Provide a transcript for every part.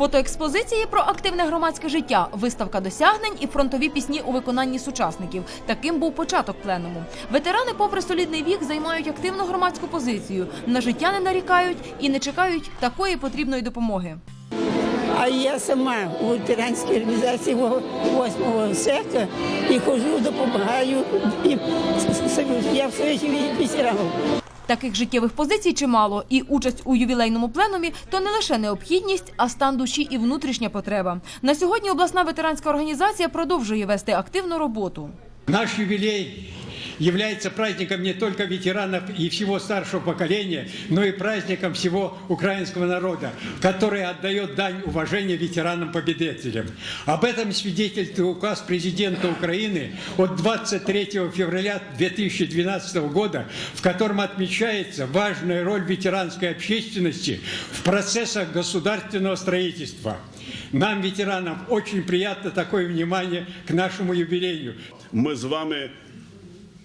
Фотоекспозиції про активне громадське життя, виставка досягнень і фронтові пісні у виконанні сучасників. Таким був початок пленуму. Ветерани, попри солідний вік, займають активну громадську позицію. На життя не нарікають і не чекають такої потрібної допомоги. А я сама у ветеранській організації 8 сека і ходжу, допомагаю. І я в своїй ветеранам. Таких життєвих позицій чимало, і участь у ювілейному пленумі то не лише необхідність, а стан душі і внутрішня потреба. На сьогодні обласна ветеранська організація продовжує вести активну роботу. Наш юбилей является праздником не только ветеранов и всего старшего поколения, но и праздником всего украинского народа, который отдает дань уважения ветеранам-победителям. Об этом свидетельствует указ президента Украины от 23 февраля 2012 года, в котором отмечается важная роль ветеранской общественности в процессах государственного строительства. Нам, ветеранам, очень приятно такое внимание к нашему юбилею. Ми з вами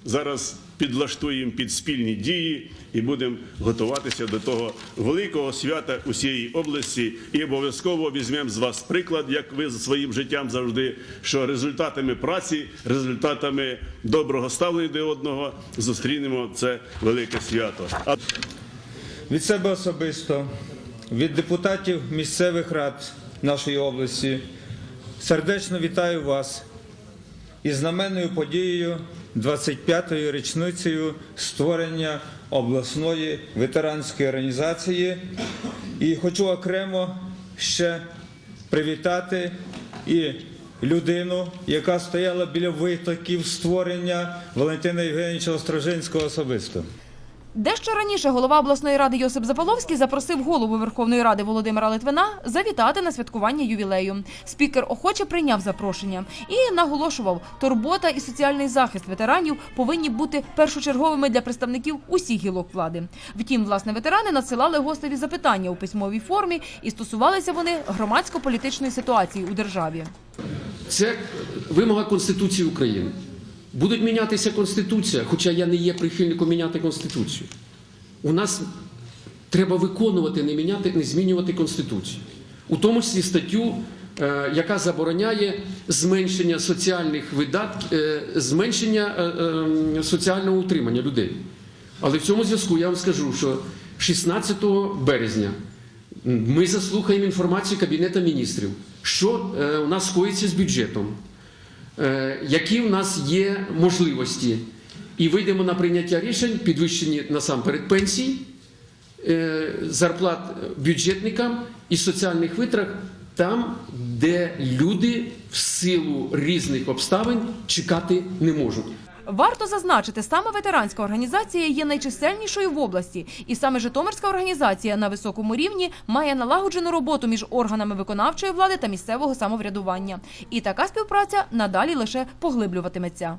зараз підлаштуємо під спільні дії і будемо готуватися до того великого свята усієї області. І обов'язково візьмемо з вас приклад, як ви за своїм життям завжди, що результатами праці, результатами доброго ставлення до одного зустрінемо це велике свято. Від себе особисто, від депутатів місцевих рад нашої області сердечно вітаю вас із знаменною подією 25-ю річницею створення обласної ветеранської організації. І хочу окремо ще привітати і людину, яка стояла біля витоків створення Валентина Євгенійовича Острожинського особисто. Дещо раніше голова обласної ради Йосип Запаловський запросив голову Верховної Ради Володимира Литвина завітати на святкування ювілею. Спікер охоче прийняв запрошення і наголошував, турбота і соціальний захист ветеранів повинні бути першочерговими для представників усіх гілок влади. Втім, власне, ветерани надсилали гостеві запитання у письмовій формі і стосувалися вони громадсько-політичної ситуації у державі. Це вимога Конституції України. Будуть мінятися Конституція, хоча я не є прихильником міняти Конституцію. У нас треба виконувати, не міняти, не змінювати Конституцію. У тому числі статтю, е, яка забороняє зменшення соціальних видатків, е, зменшення е, соціального утримання людей. Але в цьому зв'язку я вам скажу, що 16 березня ми заслухаємо інформацію Кабінету міністрів, що у нас скоїться з бюджетом, які в нас є можливості, і вийдемо на прийняття рішень, підвищені насамперед пенсій, е, зарплат бюджетникам і соціальних витрат там, де люди в силу різних обставин чекати не можуть. Варто зазначити, саме ветеранська організація є найчисельнішою в області, і саме Житомирська організація на високому рівні має налагоджену роботу між органами виконавчої влади та місцевого самоврядування. І така співпраця надалі лише поглиблюватиметься.